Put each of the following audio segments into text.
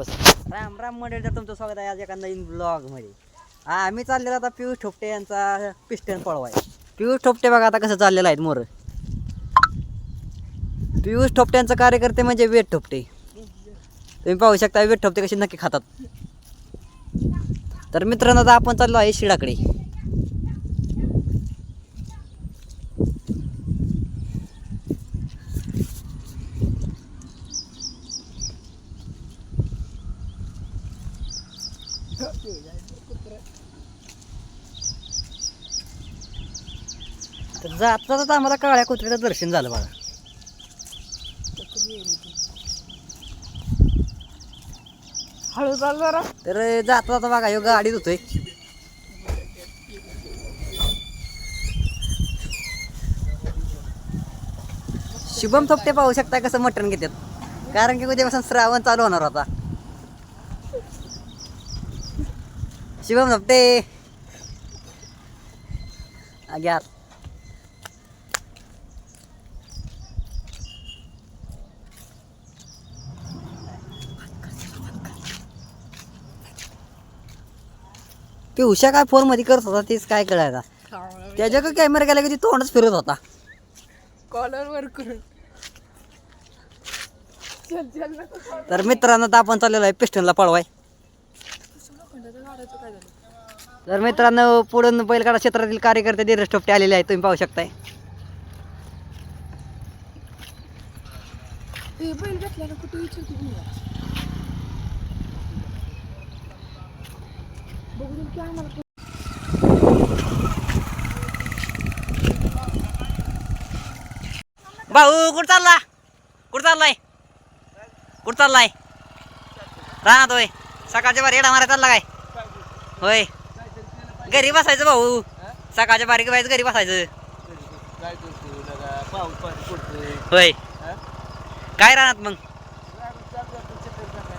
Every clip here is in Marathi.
बस. राम राम मंडळी तर तुमचं स्वागत आहे आज एका नवीन ब्लॉगमध्ये हा आम्ही चाललेलो आता पियुष ठोपटे यांचा पिस्टन पळवाय. पियुष ठोपटे बघा आता कसं चाललेलं आहेत मोर. पियुष ठोपट्यांचं कार्यकर्ते म्हणजे वेट ठोपटे. तुम्ही पाहू शकता वेट ठोपटे कशी नक्की खातात. तर मित्रांनो आता आपण चाललो आहे शिडाकडे. तर जाता आम्हाला काळ्या कुत्र्याचं दर्शन झालं बघा. हळू चाल जरा. तर जाता जाता बघा ह्यो गाडीत होतोय. शुभम थोपटे पाहू शकता कसं मटण घेतात. कारण की उद्यापासून श्रावण चालू होणार होता शुभम थोपटे हा, घ्या ते उषा काय फोनमध्ये करत होता तेच काय कळायचा त्याच्या कॅमेरा गेला की तोंडच फिरत होता. कॉलर वर करून. तर मित्रांनो आता आपण चाललेलो आहे पिस्टनला पळवाय लोखंडाच्या गाड्याचं काय झालं तर मित्रांनो पुढून बैलगाडा क्षेत्रातील कार्यकर्ते धीरज टोपटे आलेले आहेत तुम्ही पाहू शकताय. भाऊ कुठं चालला? कुठं चाललाय? कुठं चाललाय? राहणार होय. सकाळच्या बारी येडा मारा चालला काय? होय. घरी बसायचं भाऊ. सकाळच्या बारीक व्हायचं घरी बसायचं. होय. काय राहणार मग?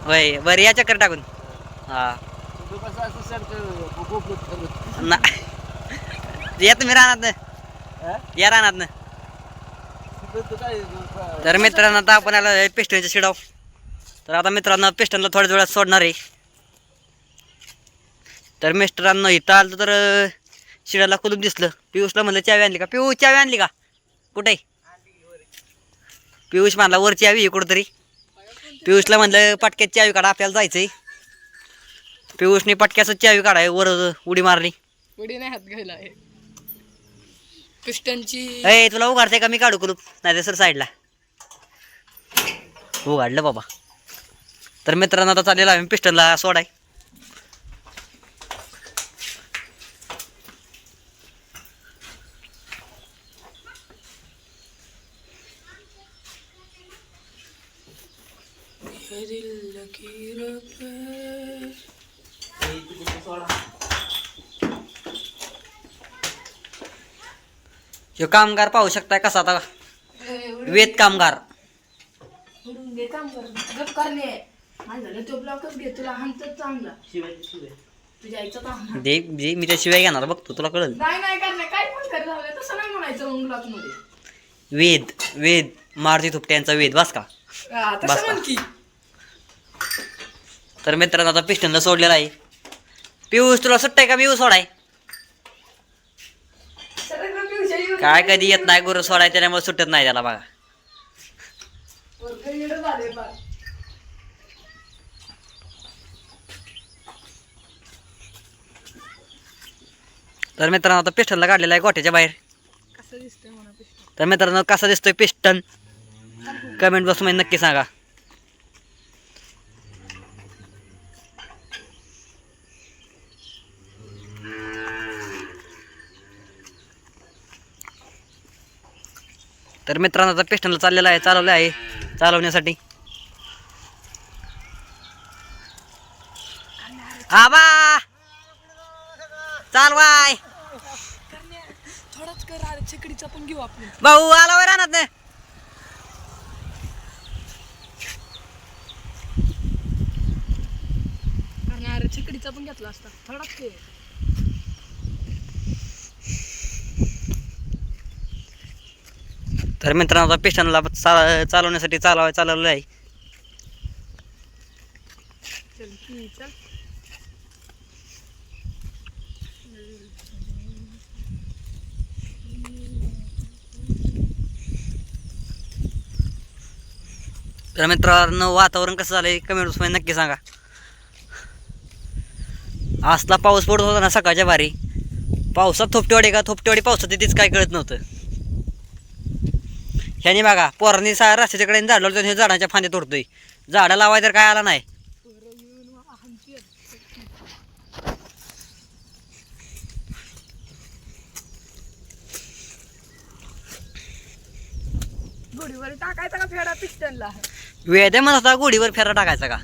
होय बरं या चक्कर टाकून. हा. तुम्ही ना या तुम्ही राहणार हा? या राहणार तिथं तर तर मित्रांनो आता आपण आला पिस्टनच्या शिडाव तर आता मित्रांनो पिस्टनला थोड्या वेळात सोडणार आहे. तर मिस्टरांनो इथं आलं तर शिडाला कुलूप दिसलं. पियुषला म्हणलं चावी आणली का? पियुष चावी आणली का? कुठे? पियुष म्हणला वर चावी कुठंतरी. पियुषला म्हणलं पटक्यात चावी काढा आपल्याला जायचंय. पियुषने पटक्याचं चावी काढाय वर उडी मारली. उडी नाही हात घ्यायला पिस्टनची तुला उघडते का? मी काढू कुलूप नाही सर साईडला. उघडलं बाबा. तर मित्रांनो आता चाललेला आहे पिस्टनला सोडाय. ह्यो कामगार पाहू शकताय कसा आता? वेद कामगार. उडून घे काम कर गप करणे. नाही झालं तो ब्लॉकच घे. तुला हाणतच चांगला. तुझ्या आईचा तर दे दे मी त्याशिवाय घेणार बघतो तुला कळल? नाही नाही करणे काय पण कर झालं तसं नाही म्हणायचं मग ब्लॉकमध्ये वेद वेद मारुती थुपट्यांचा वेद बस का? हा, बस तसं का? म्हण की. तर मित्रांनो आता पिस्टनला सोडलेला आहे. पियुष तुला सुट्टाय का? मी सोडाय. काय कधी येत नाही गुरु सोडाय त्याच्यामुळे सुटत नाही त्याला बघा. तर मित्रांनो आता पिस्टनला काढलेला आहे गोठ्याच्या बाहेर. तर मित्रांनो कसा दिसतोय पिस्टन? कमेंट बॉक्समध्ये नक्की सांगा. तर मित्रांनो आता पिस्टनला चाललेला आहे चालवलं आहे चालवण्यासाठी. आबा चालवाय थोडाच कर पण घेऊ आपण. भाऊ आला वय राहणार नाही. छकडीचा पण घेतला असता. थोडाच तर मित्रांनो आता पेशंटला चाल चालवण्यासाठी चालवाय चालवलं आहे. तर मित्रांनो वातावरण कसं झालंय? कमेंट्समध्ये नक्की सांगा. असला पाऊस पडत होता ना सकाळच्या भारी. पावसात थोपटेवाडी का? थोपटेवाडी पावसात येतेच काय कळत नव्हतं. ह्याने बघा पोरांनी सा रस्त्याच्या कडे झाड लावलं हे झाडाच्या फांद्या तोडतोय. झाडं लावाय तर काय आला नाही. गोडीवर टाकायचा का फेडा पिस्टनला? वेळ म्हणत होता गोडीवर फेरा टाकायचा का?